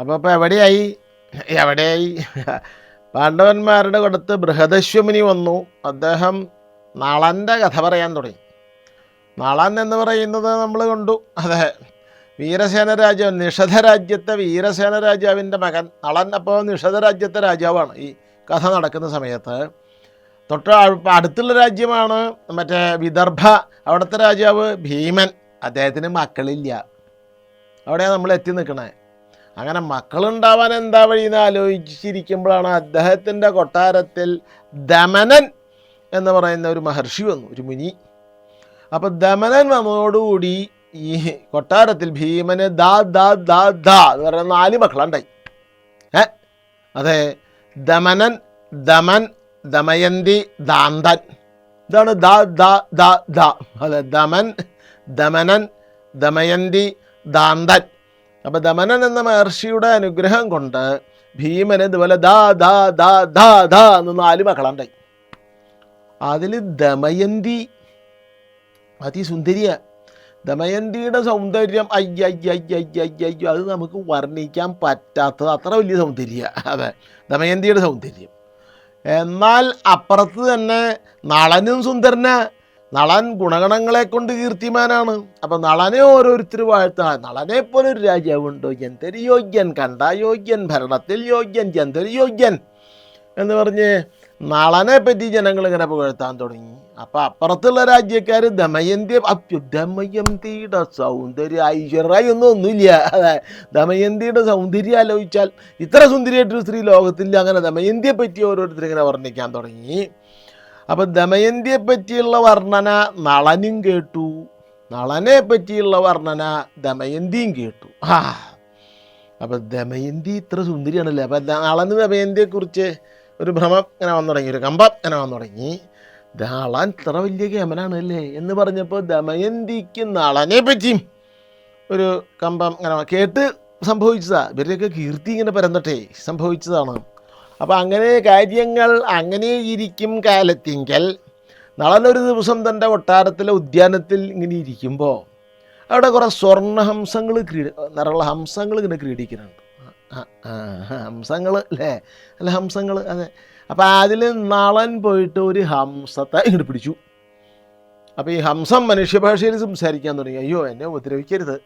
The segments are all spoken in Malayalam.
അപ്പോൾ അപ്പോൾ എവിടെയായി? എവിടെയായി? പാണ്ഡവന്മാരുടെ അടുത്ത് ബൃഹദശ്വമിനി വന്നു. അദ്ദേഹം നളന്റെ കഥ പറയാൻ തുടങ്ങി. നളൻ എന്ന് പറയുന്നത് നമ്മൾ കണ്ടു. അതെ. വീരസേന രാജാവ് നിഷധ രാജ്യത്തെ വീരസേന രാജാവിന്റെ മകൻ. നളൻ അപ്പോൾ നിഷധ രാജ്യത്തെ രാജാവാണ് ഈ കഥ നടക്കുന്ന സമയത്ത്. തൊട്ട് അടുത്തുള്ള രാജ്യമാണ് മറ്റേ വിദർഭ. അവിടുത്തെ രാജാവ് ഭീമൻ. അദ്ദേഹത്തിന് മക്കളില്ല. അവിടെയാണ് നമ്മൾ എത്തി നിൽക്കണേ. അങ്ങനെ മക്കളുണ്ടാവാൻ എന്താ വഴി എന്ന് ആലോചിച്ചിരിക്കുമ്പോഴാണ് അദ്ദേഹത്തിന്റെ കൊട്ടാരത്തിൽ ദമനൻ എന്ന് പറയുന്ന ഒരു മഹർഷി വന്നു ഒരു മുനി. അപ്പോൾ ദമനൻ വന്നതോടുകൂടി ഈ കൊട്ടാരത്തിൽ ഭീമന് ദാ ദാ ദാ ദാ എന്ന് പറയുന്ന നാല് മക്കളുണ്ടായി. ഏ? അതെ ദമനൻ ദമൻ ദമയന്തി ദാന്തൻ. ഇതാണ് ദാ ദാ ദാ ദാ. അതെ ദമൻ ദമനൻ ദമയന്തി ദാന്തൻ. അപ്പോൾ ദമനൻ എന്ന മഹർഷിയുടെ അനുഗ്രഹം കൊണ്ട് ഭീമന് ഇതുപോലെ ദാ ദാ ദാ ദാ ദാ എന്ന് നാല് മക്കളുണ്ടായി അതിൽ ദമയന്തി അതിസുന്ദരിയ. ദമയന്തിയുടെ സൗന്ദര്യം അയ്യയ്യയ്യയ്യയ്യോ അത് നമുക്ക് വർണിക്കാൻ പറ്റാത്തത് അത്ര വലിയ സൗന്ദര്യ. അതെ ദമയന്തിയുടെ സൗന്ദര്യം. എന്നാൽ അപ്പുറത്ത് തന്നെ നളനും സുന്ദരന നളൻ ഗുണഗണങ്ങളെ കൊണ്ട് കീർത്തിമാനാണ്. അപ്പം നളനെ ഓരോരുത്തർ വാഴ്ത്ത നളനെ പോലെ ഒരു രാജാവുണ്ടോ? ജന്തരി യോഗ്യൻ? കണ്ട യോഗ്യൻ ഭരണത്തിൽ യോഗ്യൻ ജന്തരി യോഗ്യൻ? എന്ന് പറഞ്ഞ് നളനെ പറ്റി ജനങ്ങൾ ഇങ്ങനെ പുകഴ്ത്താൻ തുടങ്ങി. അപ്പം അപ്പുറത്തുള്ള രാജ്യക്കാർ ദമയന്തി ദമയന്തിയുടെ സൗന്ദര്യ ഐശ്വര്യ ഒന്നും ഒന്നുമില്ല. അതെ ദമയന്തിയുടെ സൗന്ദര്യം ആലോചിച്ചാൽ ഇത്ര സുന്ദരിയായിട്ടൊരു സ്ത്രീ ലോകത്തില്ല. അങ്ങനെ ദമയന്തിയെ പറ്റി ഓരോരുത്തർ ഇങ്ങനെ വർണിക്കാൻ തുടങ്ങി. അപ്പം ദമയന്തിയെ പറ്റിയുള്ള വർണന നളനും കേട്ടു. നളനെ പറ്റിയുള്ള വർണന ദമയന്തിയും കേട്ടു. ആ അപ്പൊ ദമയന്തി ഇത്ര സുന്ദരിയാണല്ലേ? അപ്പൊ നളന് ദമയന്തിയെക്കുറിച്ച് ഒരു ഭ്രമം ഇങ്ങനെ വന്നു തുടങ്ങി ഒരു കമ്പം ഇങ്ങനെ വന്നു തുടങ്ങി. നളൻ ഇത്ര വലിയ കേമനാണ് അല്ലേ എന്ന് പറഞ്ഞപ്പോൾ ദമയന്തിക്ക് നളനെ പറ്റിയും ഒരു കമ്പം ഇങ്ങനെ കേട്ട് സംഭവിച്ചതാ. ഇവരുടെയൊക്കെ കീർത്തി ഇങ്ങനെ പരന്നട്ടെ സംഭവിച്ചതാണ്. അപ്പോൾ അങ്ങനെ കാര്യങ്ങൾ അങ്ങനെ ഇരിക്കും കാലത്തിങ്കൽ നളനൊരു ദിവസം തന്റെ കൊട്ടാരത്തിലെ ഉദ്യാനത്തിൽ ഇങ്ങനെ ഇരിക്കുമ്പോൾ അവിടെ കുറേ സ്വർണഹംസങ്ങൾ ക്രീഡ നിറയുള്ള ഹംസങ്ങൾ ഇങ്ങനെ ക്രീഡിക്കുന്നുണ്ട്. ഹംസങ്ങൾ അല്ലേ? അല്ല ഹംസങ്ങൾ അതെ. അപ്പോൾ അതിൽ നളൻ പോയിട്ട് ഒരു ഹംസത്തെ ഇങ്ങോട്ട് പിടിച്ചു. അപ്പോൾ ഈ ഹംസം മനുഷ്യഭാഷയിൽ സംസാരിക്കാൻ തുടങ്ങി. അയ്യോ എന്നെ ഉപദ്രവിക്കരുത്.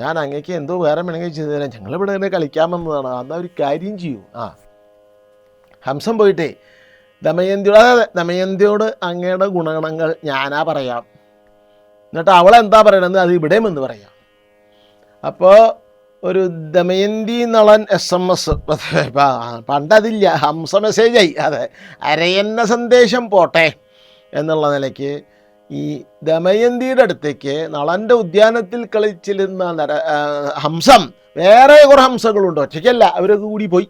ഞാൻ അങ്ങേക്ക് എന്തോ വേറെ വേണമെങ്കിൽ ചെയ്തു തരാം. ഞങ്ങളിവിടെ തന്നെ കളിക്കാൻ വന്നതാണ്. അവർ ഒരു കാര്യം ചെയ്യൂ. ആ ഹംസം പോയിട്ടേ. ദമയന്തിയോട് അതെ ദമയന്തിയോട് അങ്ങയുടെ ഗുണഗണങ്ങൾ ഞാനാ പറയാം. എന്നിട്ട് അവൾ എന്താ പറയണമെന്ന് അത് ഇവിടെയും എന്ന് പറയാം. അപ്പോൾ ഒരു Damayanti Nalan S M S. പണ്ടതില്ല. ഹംസ മെസ്സേജായി അതെ അരയന്ന സന്ദേശം പോട്ടെ എന്നുള്ള നിലയ്ക്ക് ഈ ദമയന്തിയുടെ അടുത്തേക്ക് നളന്റെ ഉദ്യാനത്തിൽ കളിച്ചിരുന്ന ഹംസം വേറെ കുറേ ഹംസങ്ങളുണ്ട് ഒറ്റയ്ക്കല്ല അവരൊക്കെ കൂടി പോയി.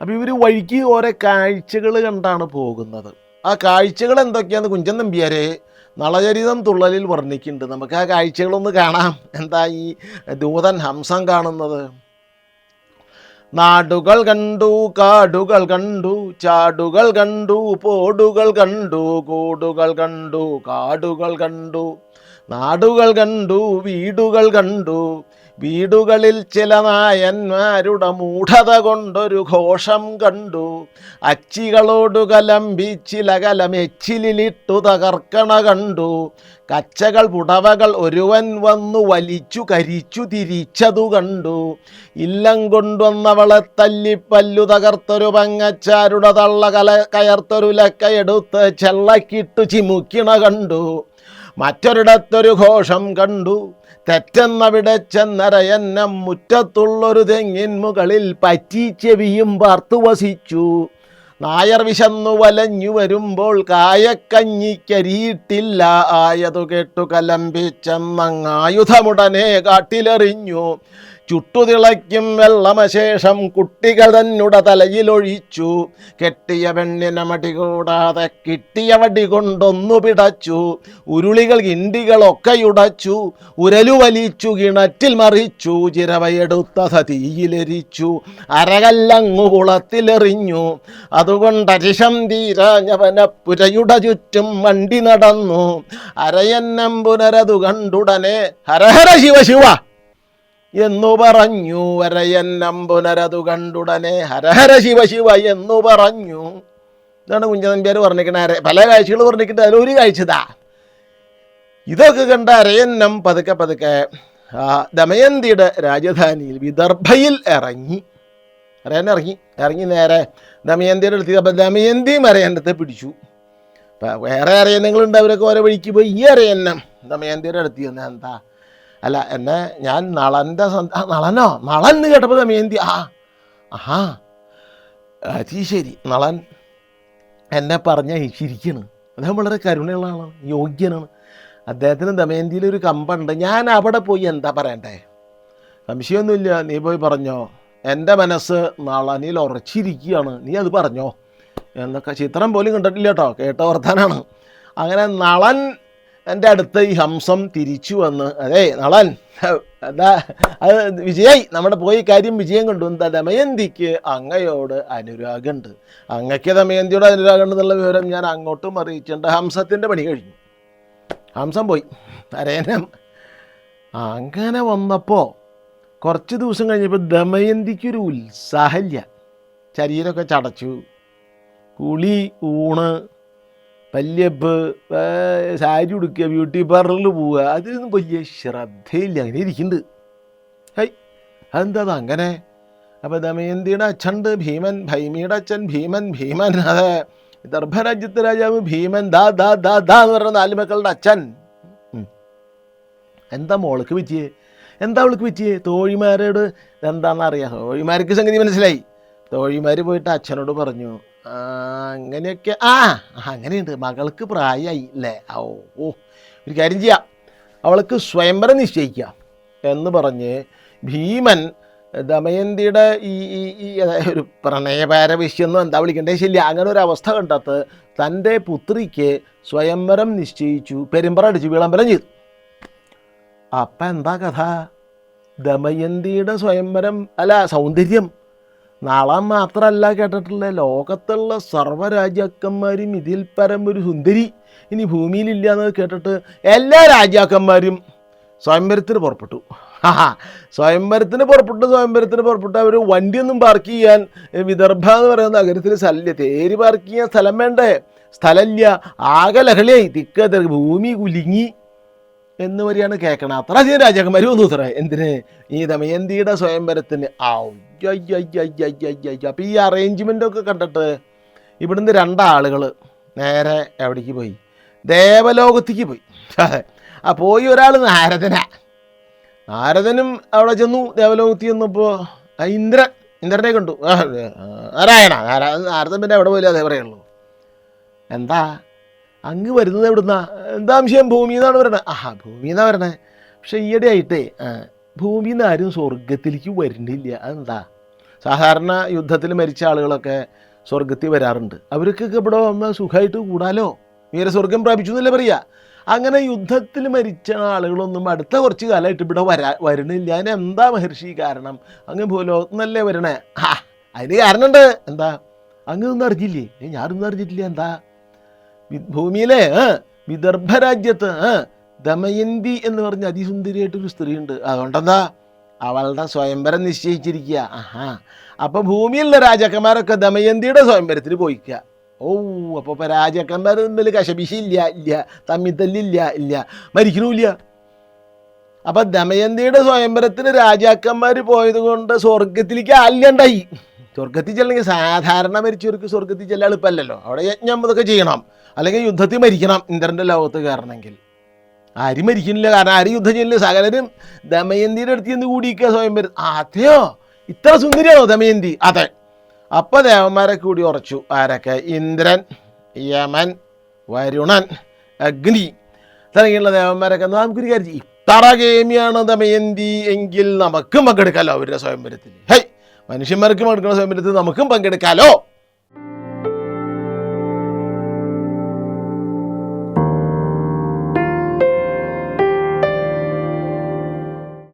അപ്പോൾ ഇവർ വഴിക്ക് ഓരോ കാഴ്ചകൾ കണ്ടാണ് പോകുന്നത്. ആ കാഴ്ചകൾ എന്തൊക്കെയാന്ന് കുഞ്ചൻ നമ്പ്യാരെ നളചരിതം തുള്ളലിൽ വർണിക്കുന്നുണ്ട്. നമുക്ക് ആ കാഴ്ചകളൊന്ന് കാണാം. എന്താ ഈ ദൂതൻ ഹംസം കാണുന്നത്? നാടുകൾ കണ്ടു കാടുകൾ കണ്ടു ചാടുകൾ കണ്ടു പോടുകൾ കണ്ടു കൂടുകൾ കണ്ടു കാടുകൾ കണ്ടു നാടുകൾ കണ്ടു വീടുകൾ കണ്ടു വീടുകളിൽ ചില നായന്മാരുടെ മൂഢത കൊണ്ടൊരു ഘോഷം കണ്ടു. അച്ചികളോടു കലമ്പി ചില കലമെച്ചിലിട്ടു തകർക്കണ കണ്ടു. കച്ചകൾ പുടവകൾ ഒരുവൻ വന്നു വലിച്ചു കരിച്ചു തിരിച്ചതു കണ്ടു. ഇല്ലം കൊണ്ടുവന്നവളെ തല്ലിപ്പല്ലു തകർത്തൊരു പങ്ങച്ചാരുടെ തള്ള കല കയർത്തൊരു ലക്കയെടുത്ത് ചെള്ളക്കിട്ടു ചിമുക്കിണ കണ്ടു. മറ്റൊരിടത്തൊരു ഘോഷം കണ്ടു. തെറ്റെന്നവിടെ ചെന്നരയന്നം മുറ്റത്തുള്ളൊരു തെങ്ങിൻ മുകളിൽ പറ്റി ചെവിയും പാർത്തു വസിച്ചു. നായർ വിശന്നു വലഞ്ഞു വരുമ്പോൾ കായക്കഞ്ഞിക്കരിയിട്ടില്ല ആയതു കേട്ടു കലമ്പിച്ചെന്നങ്ങായുധമുടനെ കാട്ടിലെറിഞ്ഞു. ചുട്ടുതിളയ്ക്കും വെള്ളമശേഷം കുട്ടികൾ തന്നുട തലയിലൊഴിച്ചു. കെട്ടിയ പെണ്ണിനെ മടി കൂടാതെ കിട്ടിയ വടി കൊണ്ടൊന്നു പിടച്ചു. ഉരുളികൾ ഇണ്ടികളൊക്കെ ഉടച്ചു. ഉരലു വലിച്ചു കിണറ്റിൽ മറിച്ചു. ചിരവയെടുത്ത സതിയിലെരിച്ചു. അരകല്ലങ്ങു കുളത്തിലെറിഞ്ഞു. അതുകൊണ്ട് അരിശം തീരാഞ്ഞവന പുരയുടെ ചുറ്റും വണ്ടി നടന്നു. അരയന്നം പുനരതു കണ്ടുടനെ. ഹരഹര ശിവ ശിവ! എന്നു പറഞ്ഞു. വരയന്നം പുനരതു കണ്ടുടനെ. ഹരഹര ശിവ ശിവ എന്നു പറഞ്ഞു. ഇതാണ് കുഞ്ഞനമ്പ്യാർ പറഞ്ഞിരിക്കണ അര പല കാഴ്ചകൾ പറഞ്ഞിരിക്കുന്നത് അതിലൊരു കാഴ്ചതാ ഇതൊക്കെ കണ്ട അരയന്നം പതുക്കെ പതുക്കെ ദമയന്തിയുടെ രാജധാനിയിൽ വിദർഭയിൽ ഇറങ്ങി. അരയൻ ഇറങ്ങി. ഇറങ്ങി നേരെ ദമയന്തിയുടെ അടുത്ത് അപ്പം ദമയന്തിയും അരയന്നത്തെ പിടിച്ചു. വേറെ അരയന്നങ്ങളുണ്ട് അവരൊക്കെ ഓരോ വഴിക്ക് പോയി. ഈ അരയന്നം ദമയന്തിയുടെ അടുത്ത് എന്താ? അല്ല എന്നെ ഞാൻ നളന്റെ നളനോ? നളൻ എന്ന് കേട്ടപ്പോൾ ദമയന്തി ആ ആഹാ. അത് ശരി. നളൻ എന്നെ പറഞ്ഞ ചിരിക്കണം അദ്ദേഹം വളരെ കരുണയുള്ള ആളാണ് യോഗ്യനാണ്. അദ്ദേഹത്തിന് ദമയന്തിയിൽ ഒരു കമ്പുണ്ട്. ഞാൻ അവിടെ പോയി എന്താ പറയണ്ടേ? സംശയമൊന്നുമില്ല. നീ പോയി പറഞ്ഞോ. എന്റെ മനസ്സ് നളനിൽ ഉറച്ചിരിക്കുകയാണ്. നീ അത് പറഞ്ഞോ. എന്നൊക്കെ ചിത്രം പോലും കണ്ടിട്ടില്ല കേട്ടോ. കേട്ട വർത്താനാണ് അങ്ങനെ നളൻ എന്റെ അടുത്ത് ഈ ഹംസം തിരിച്ചു വന്ന് അതേ നളൻ എന്താ അത് വിജയായി നമ്മുടെ പോയി കാര്യം വിജയം കണ്ടു. ദമയന്തിക്ക് അങ്ങയോട് അനുരാഗമുണ്ട്. അങ്ങയ്ക്ക് ദമയന്തിയോട് അനുരാഗമുണ്ട് എന്നുള്ള വിവരം ഞാൻ അങ്ങോട്ടും അറിയിച്ചിട്ടുണ്ട്. ഹംസത്തിന്റെ പണി കഴിഞ്ഞു. ഹംസം പോയി. അരേനം അങ്ങനെ വന്നപ്പോൾ കുറച്ച് ദിവസം കഴിഞ്ഞപ്പോൾ ദമയന്തിക്കൊരു ഉത്സാഹമില്ല. ശരീരമൊക്കെ ചടച്ചു. കുളി ഊണ് പല്യപ്പ് ഏ, സാരി ഉടുക്കുക ബ്യൂട്ടി പാർലറിൽ പോവുക അതിനൊന്നും വലിയ ശ്രദ്ധയില്ല. അങ്ങനെ ഇരിക്കുന്നുണ്ട്. ഹൈ അതെന്താ അത് അങ്ങനെ? അപ്പോൾ ദമയന്തിയുടെ അച്ഛണ്ട് ഭീമൻ ഭൈമിയുടെ അച്ഛൻ ഭീമൻ ഭീമൻ അതെ. ദർഭരാജ്യത്തെ രാജാവ് ഭീമൻ ദാ ദാ ദാ ദാ എന്ന് പറഞ്ഞ നാല് മക്കളുടെ അച്ഛൻ. എന്താ മോൾക്ക് പറ്റിയേ? എന്താ അവൾക്ക് പറ്റിയേ? തോഴിമാരോട് എന്താണെന്ന് അറിയാം തോഴിമാർക്ക് സംഗതി മനസ്സിലായി. തോഴിമാർ പോയിട്ട് അച്ഛനോട് പറഞ്ഞു "ആ, അങ്ങനെയൊക്കെ. ആ അങ്ങനെയുണ്ട്. മകൾക്ക് പ്രായമായി അല്ലേ? ഓ ഓ ഒരു കാര്യം ചെയ്യാം. അവൾക്ക് സ്വയംവരം നിശ്ചയിക്കാം എന്ന് പറഞ്ഞ് ഭീമൻ ദമയന്തിയുടെ ഈ ഈ അതായത് ഒരു പ്രണയപാരവിശ്യെന്നോ എന്താ വിളിക്കണ്ടേ ശരി അങ്ങനെ ഒരു അവസ്ഥ കണ്ടത്ത് തന്റെ പുത്രിക്ക് സ്വയംവരം നിശ്ചയിച്ചു പെരുമ്പറ അടിച്ചു വിളംബരം ചെയ്തു. അപ്പം എന്താ കഥ? ദമയന്തിയുടെ സ്വയംവരം അല്ല സൗന്ദര്യം. നാളെ മാത്രമല്ല കേട്ടിട്ടുള്ള ലോകത്തുള്ള സർവരാജാക്കന്മാരും ഇതിൽ പരം ഒരു സുന്ദരി ഇനി ഭൂമിയിലില്ല എന്ന് കേട്ടിട്ട് എല്ലാ രാജാക്കന്മാരും സ്വയംവരത്തിന് പുറപ്പെട്ടു. സ്വയംവരത്തിന് പുറപ്പെട്ടു സ്വയംവരത്തിന് പുറപ്പെട്ടു അവർ വണ്ടിയൊന്നും പാർക്ക് ചെയ്യാൻ വിദർഭ എന്ന് പറയുന്ന നഗരത്തിൽ സ്ഥലമില്ല. തേര് പാർക്ക് ചെയ്യാൻ സ്ഥലം വേണ്ടേ? സ്ഥലമില്ല. ആകെ ലഹളിയായി. തിക്ക ഭൂമി കുലുങ്ങി. എന്ന് വരെയാണ് കേൾക്കണം. അത്ര ചെയ്യും രാജാക്കന്മാർ വന്നു സാറേ. എന്തിന്? ഈ ദമയന്തിയുടെ സ്വയംവരത്തിന്? അപ്പം ഈ അറേഞ്ച്മെന്റ് ഒക്കെ കണ്ടിട്ട് ഇവിടുന്ന് രണ്ടാളുകൾ നേരെ എവിടേക്ക് പോയി? ദേവലോകത്തേക്ക് പോയി. ആ പോയി ഒരാൾ നാരദന. നാരദനും അവിടെ ചെന്നു ദേവലോകത്തിൽ ചെന്നപ്പോൾ ഇന്ദ്രൻ. ഇന്ദ്രനെ കണ്ടു. നാരായണ. നാരാ നാരദൻ പിന്നെ എവിടെ പോയില്ല അതേ പറയുള്ളൂ. എന്താ? അങ്ങ് വരുന്നത് എവിടുന്നാ? എന്താ വിഷയം? ഭൂമിയിൽ നിന്നാണ് പറയണത് ആഹാ ഭൂമിയിൽ നിന്നാണ് വരണേ പക്ഷെ ഈയിടെ ആയിട്ടേ ഭൂമിയിൽ നിന്ന് ആരും സ്വർഗത്തിലേക്ക് വരുന്നില്ല. അതെന്താ? സാധാരണ യുദ്ധത്തിൽ മരിച്ച ആളുകളൊക്കെ സ്വർഗത്തിൽ വരാറുണ്ട്. അവർക്കൊക്കെ ഇവിടെ വന്ന് സുഖമായിട്ട് കൂടാലോ? വീരസ്വർഗം സ്വർഗം പ്രാപിച്ചു എന്നല്ലേ പറയുക അങ്ങനെ യുദ്ധത്തിൽ മരിച്ച ആളുകളൊന്നും അടുത്ത കുറച്ച് കാലമായിട്ട് ഇവിടെ വരാ വരണില്ല അതിന് എന്താ മഹർഷി കാരണം? അങ്ങ് പോലോ ഭൂലോകത്തുനിന്നല്ലേ വരണേ? ആ അതിന് കാരണമുണ്ട്. എന്താ? അങ്ങ് ഒന്നും അറിഞ്ഞില്ലേ? ഞാനൊന്നും അറിഞ്ഞിട്ടില്ല. എന്താ? ഭൂമിയിലെ വിദർഭ രാജ്യത്ത് ദമയന്തി എന്ന് പറഞ്ഞ അതിസുന്ദരിയായിട്ടൊരു സ്ത്രീയുണ്ട്. അതുകൊണ്ടെന്താ? അവളുടെ സ്വയംവരം നിശ്ചയിച്ചിരിക്കുക. ആഹാ. അപ്പൊ ഭൂമിയിലുള്ള രാജാക്കന്മാരൊക്കെ ദമയന്തിയുടെ സ്വയംവരത്തിന് പോയിക്കുക. ഓ അപ്പോൾ ഇപ്പൊ രാജാക്കന്മാർ തമ്മിൽ കശപിശില്ല ഇല്ല ഇല്ല. തമ്മിൽ തല്ലില്ല ഇല്ല മരിക്കണില്ല അപ്പൊ ദമയന്തിയുടെ സ്വയംവരത്തിന് രാജാക്കന്മാർ പോയത് കൊണ്ട് സ്വർഗത്തിലേക്ക് ആല്യണ്ടായി സ്വർഗത്തിൽ ചെല്ലെങ്കിൽ സാധാരണ മരിച്ചവർക്ക് സ്വർഗത്തിൽ ചെല്ലാൻ എളുപ്പമല്ലല്ലോ. അവിടെ യജ്ഞം ഇതൊക്കെ ചെയ്യണം. അല്ലെങ്കിൽ യുദ്ധത്തിൽ മരിക്കണം ഇന്ദ്രന്റെ ലോകത്ത് കയറണമെങ്കിൽ. ആരും മരിക്കുന്നില്ല. കാരണം ആരും യുദ്ധം ചെയ്യുന്നില്ല. സകലരും ദമയന്തിയുടെ അടുത്ത് നിന്ന് കൂടിയിരിക്കുക സ്വയംവരം അതെയോ? ഇത്ര സുന്ദരിയാണോ ദമയന്തി? അതെ. അപ്പോൾ ദേവന്മാരെ കൂടി ഉറച്ചു. ആരൊക്കെ? ഇന്ദ്രൻ യമൻ വരുണൻ അഗ്നി. തുടങ്ങിയുള്ള ദേവന്മാരൊക്കെ "എന്നാ നമുക്കൊരു കാര്യം. ഇത്ര ഗേമിയാണ് ദമയന്തി എങ്കിൽ നമുക്കും പങ്കെടുക്കാമല്ലോ അവരുടെ സ്വയംവരത്തിൽ ഹൈ മനുഷ്യന്മാർക്ക് എടുക്കുന്ന സമയത്ത് നമുക്കും പങ്കെടുക്കാലോ?